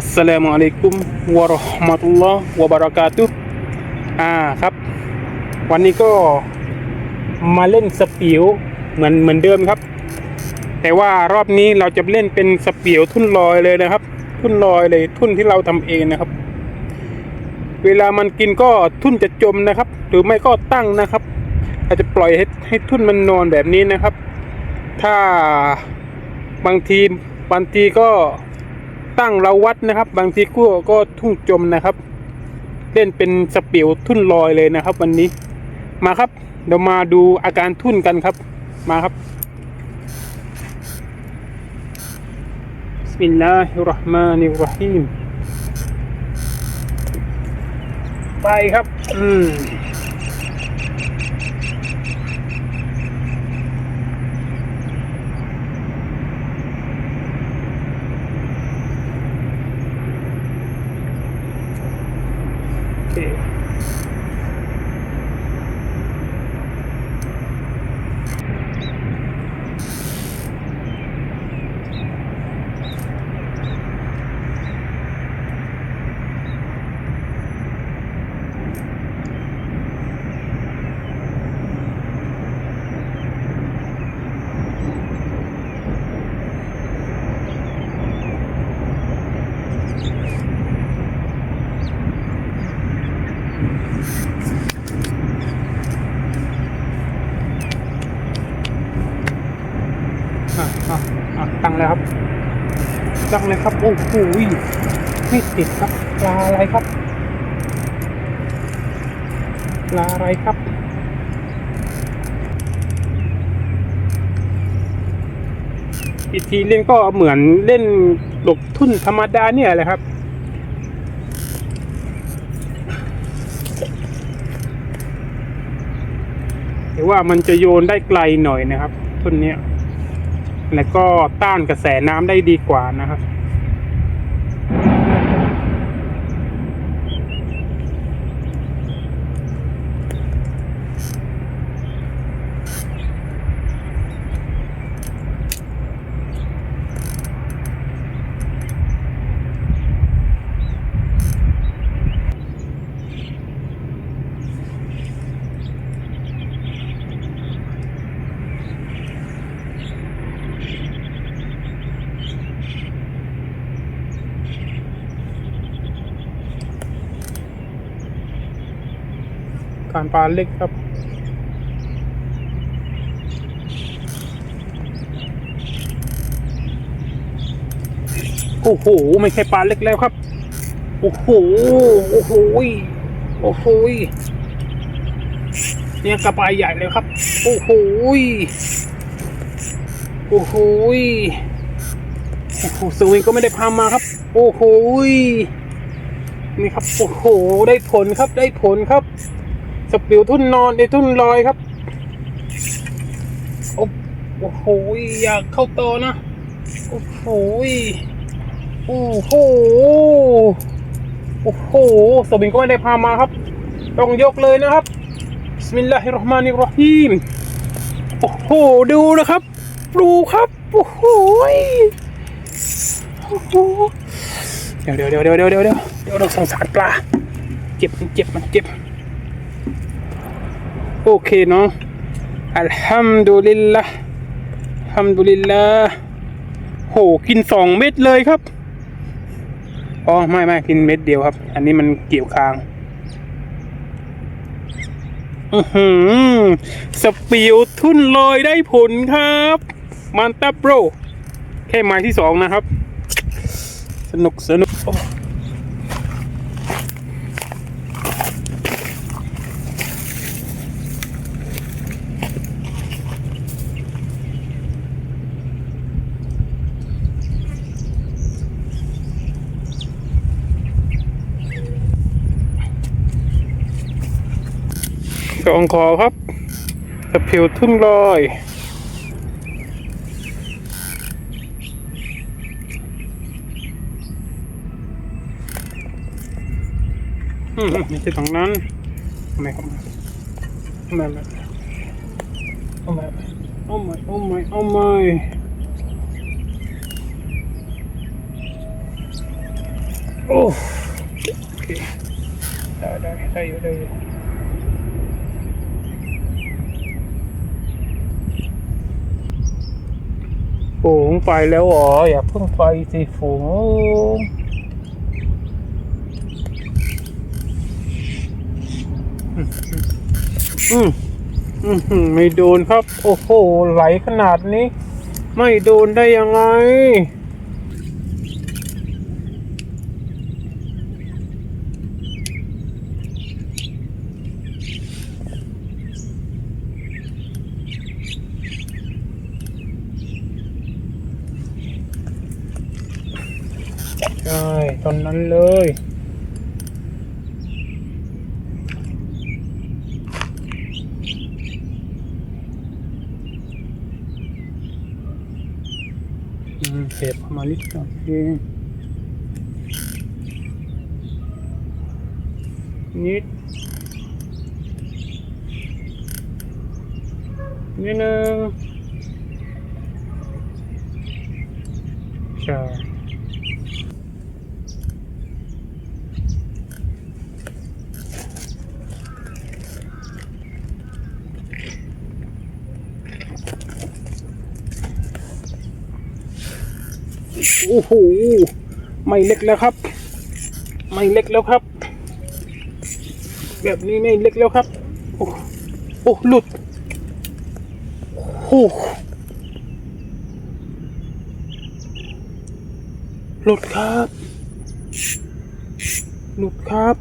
อัสสลามุอะลัยกุมวะเราะห์มะตุลลอฮ์วะบะเราะกาตุฮ์อ่าครับ วันนี้ก็มาเล่นสปิวเหมือนเหมือนเดิมครับ แต่ว่ารอบนี้เราจะเล่นเป็นสปิวทุ่นลอยเลยนะครับ ทุ่นลอยเลยทุ่นที่เราทำเองนะครับ เวลามันกินก็ทุ่นจะจมนะครับ หรือไม่ก็ตั้งนะครับ อาจจะปล่อยให้ให้ทุ่นมันนอนแบบนี้นะครับ ถ้าบางทีบางทีก็ ตั้งเราวัดนะครับ บางทีก็ก็ทุ่งจมนะครับ เล่นเป็นสปิวทุ่นลอยเลยนะครับ วันนี้มาครับ เดี๋ยวมาดูอาการทุ่นกันครับ มาครับบิสมิลลาฮิรเราะห์มานิรเราะฮีมไปครับ อืม อะอะอะตั้งแล้วครับตั้งเลยครับ โอ้โหไม่ติดครับปลาอะไรครับปลาอะไรครับอีกทีเล่นก็เหมือนเล่นหลบทุ่นธรรมดาเนี่ยแหละครับ แต่ว่ามันจะโยนได้ไกลหน่อยนะครับทุ่นเนี้ย และก็ต้านกระแสน้ำได้ดีกว่านะครับารปลาเล็กครับ โอ้โห ไม่ใช่ปลาเล็กแล้วครับ โอ้โห โอ้โห โอ้โห เนี่ยกระปลาใหญ่เลยครับ โอ้โห โอ้โห โอ้โหสวิงก็ไม่ได้พามาครับ โอ้โหนี่ครับ โอ้โห ได้ผลครับ ได้ผลครับ สปิวทุ่นนอนในทุ่นลอยครับ โอ้โห อยากเข้าโตนะ โอ้โห โอ้โห โอ้โห สบินก็ไม่ได้พามาครับ ต้องยกเลยนะครับบิสมิลลาฮิรราะห์มานิรราะฮีม โอ้โห ดูนะครับ ดูครับ โอ้โหเดี๋ยวเดี๋ยวเดี๋ยวเดี๋ยวเดี๋ยวเดี๋ยวเดี๋ยวเราสงสารปลา เจ็บมันเจ็บมันเจ็บ โอเคเนาะอัลฮัมดุลิลละฮัมดุลิลละโหกินสองเม็ดเลยครับอ๋อไม่ไม่กินเม็ดเดียวครับ อันนี้มันเกี่ยวคางอือหือสปิวทุ่นลอยได้ผลครับมันตับโรแค่ไม้ที่สองนะครับ สนุกสนุก โอ้สองคอครับสปิวทุ่นลอยอืมไม่ใช่ตรงนั้นทำไมครับทำไมแบบทำไมโอ้ไม่โอ้ไม่โอ้ไม่โอ้โอเคได้ได้ได้อยู่ได้อยู่ ฝูงไปแล้วเหรออย่าเพิ่งไปสิฝูงอืมอืมอืมไม่โดนครับ โอ้โหไหลขนาดนี้ ไม่โดนได้ยังไง นนั้นเลยอืมเสพเข้ามาลิดโอเคนิดนิดนึงใช่ โอ้โหไม่เล็กแล้วครับ ไม่เล็กแล้วครับ แบบนี้ไม่เล็กแล้วครับ โอ้โอ้หลุดโอ้หลุดครับ หลุดครับ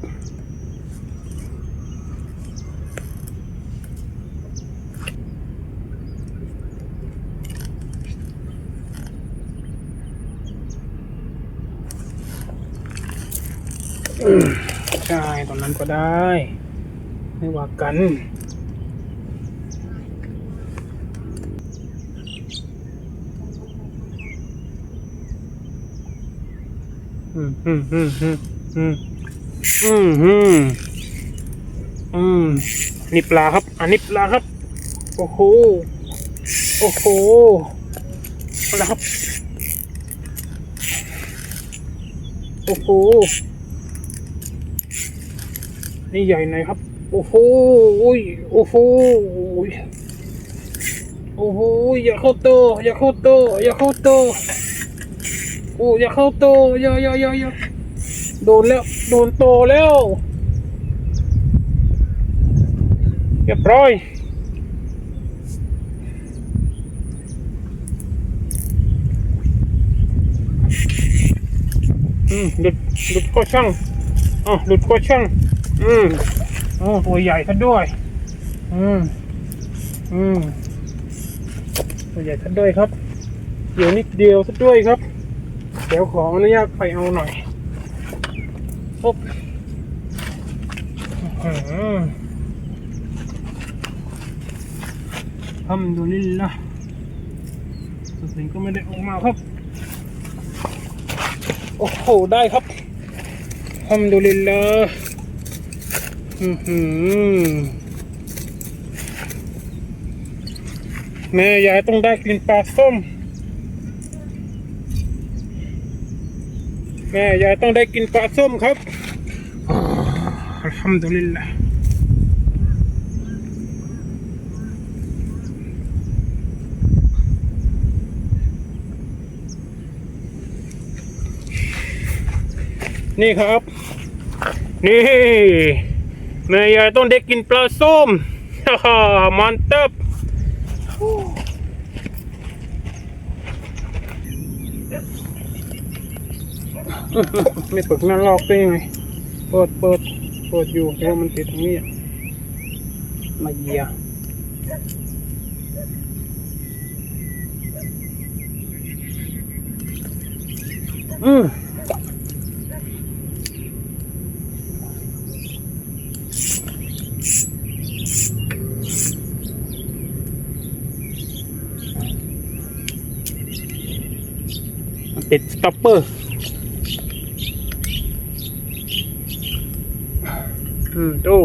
ใช่ตอนนั้นก็ได้ ไม่ว่ากันอืมอืมอืมอืมอืมอืมอืมอืมนี่ปลาครับ อันนี้ปลาครับ โอ้โห โอ้โหปลาครับ โอ้โห นี่ใหญ่หน่อยครับ โอ้โหอุ้ยโอ้โหโอ้โหอย่าเข้าโตอย่าเข้าโตอย่าเข้าโตโอ้อย่าเข้าโตอย่าอย่าอย่าอย่าโดนแล้ว โดนโตแล้วเรียบร้อยอืมหลุดหลุดก็ช่างอ๋อหลุดก็ช่าง อืมโอ้ตัวใหญ่ซะด้วย อืมอืมตัวใหญ่ซะด้วยครับเดี๋ยวนิดเดียวซะด้วยครับ เดี๋ยวขออนุญาตไปเอาหน่อยปุ๊บอื้อหือทำดูลิลละสุดสิงก็ไม่ได้ออกมาครับ โอ้โห ได้ครับทำดูลิลละ แม่ยายต้องได้กินปลาส้ม แม่ยายต้องได้กินปลาส้มครับอัลฮัมดุลิลละนี่ครับ นี่ แม่ยายต้องได้กินปลาส้มฮ่าฮ่ามันเตับไม่เปิดหน้าลอกได้ยังไง เปิดเปิดเปิดอยู่เพราะว่ามันติดตรงนี้ มาเยียอืม ตัปเปอร์อืมดู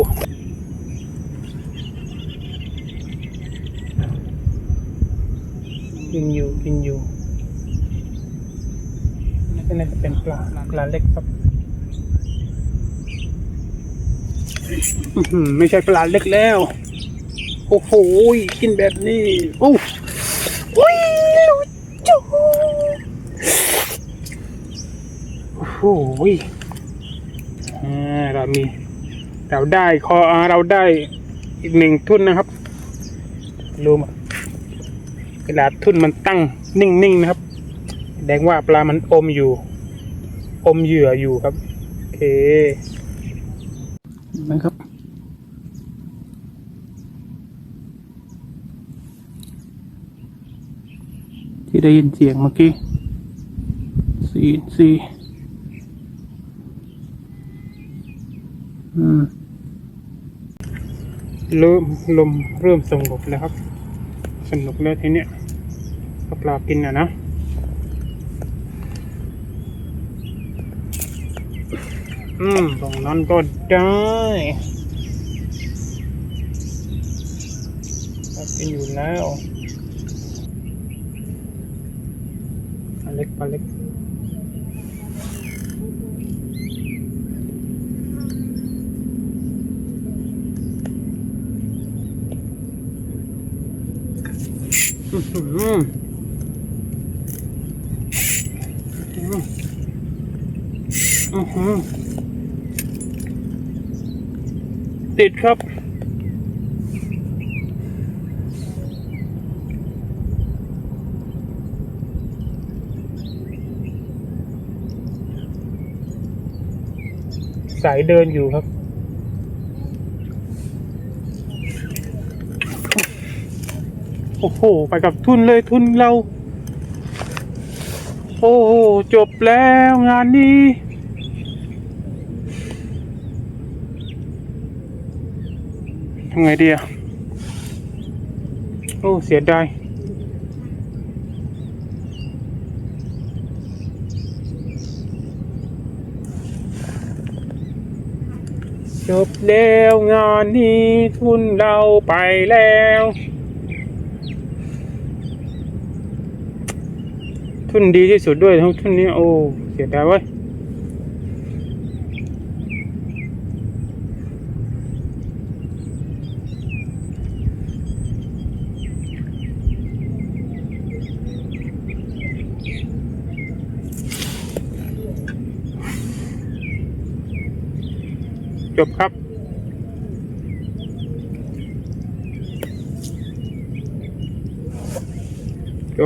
กินอยู่กินอยู่นี่ก็น่าจะเป็นปลาปลาเล็กครับไม่ใช่ปลาเล็กแล้ว โอ้โหกินแบบนี้อู้ หอ่าเรามี เราได้คอเราได้อีกหนึ่งทุ่นนะครับรู้มเวลาทุ่นมันตั้งนิ่งๆนะครับ แสดงว่าปลามันอมอยู่ อมเหยื่ออยู่ครับโอเคนะครับที่ได้ยินเสียงเมื่อกี้สี่สี่อืม เริ่มลมเริ่มสงบแล้วครับสนุกแล้วทีเนี้ยก็ปลากินอะนะอืมตรงนั้นก็ได้ปลากินอยู่แล้วปลาเล็กปลาเล็ก อื้อหืออื้อหืออื้อหือ ติดครับ สายเดินอยู่ครับ โอ้โห ไปกับทุนเลยทุนเรา โอ้โห จบแล้วงานนี้ ทำไงดีอะโอ้ เสียดายจบแล้วงานนี้ทุนเราไปแล้ว ทุนดีที่สุดด้วยทั้งทุนนี้โอ้เสียดายเว้ยจบครับ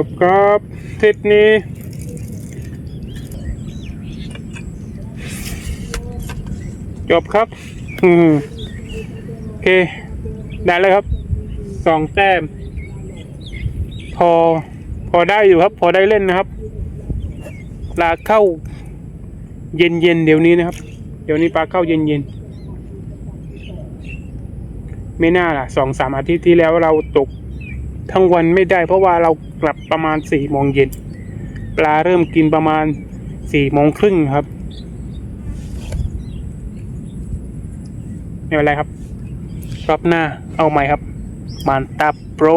บครับทริปนี้จบครับอืมโอเค ได้แล้วครับ สองแต้ม พอ พอได้อยู่ครับ พอได้เล่นนะครับ ปลาเข้า เย็นเย็นเดี๋ยวนี้นะครับ เดี๋ยวนี้ปลาเข้าเย็นเย็นไม่น่าล่ะสองสามอาทิตย์ที่แล้วเราตก ทั้งวันไม่ได้เพราะว่าเรากลับประมาณสี่โมงเย็นปลาเริ่มกินประมาณสี่โมงครึ่งครับไม่เป็นไรครับ รอบหน้าเอาใหม่ครับ มันตาโปร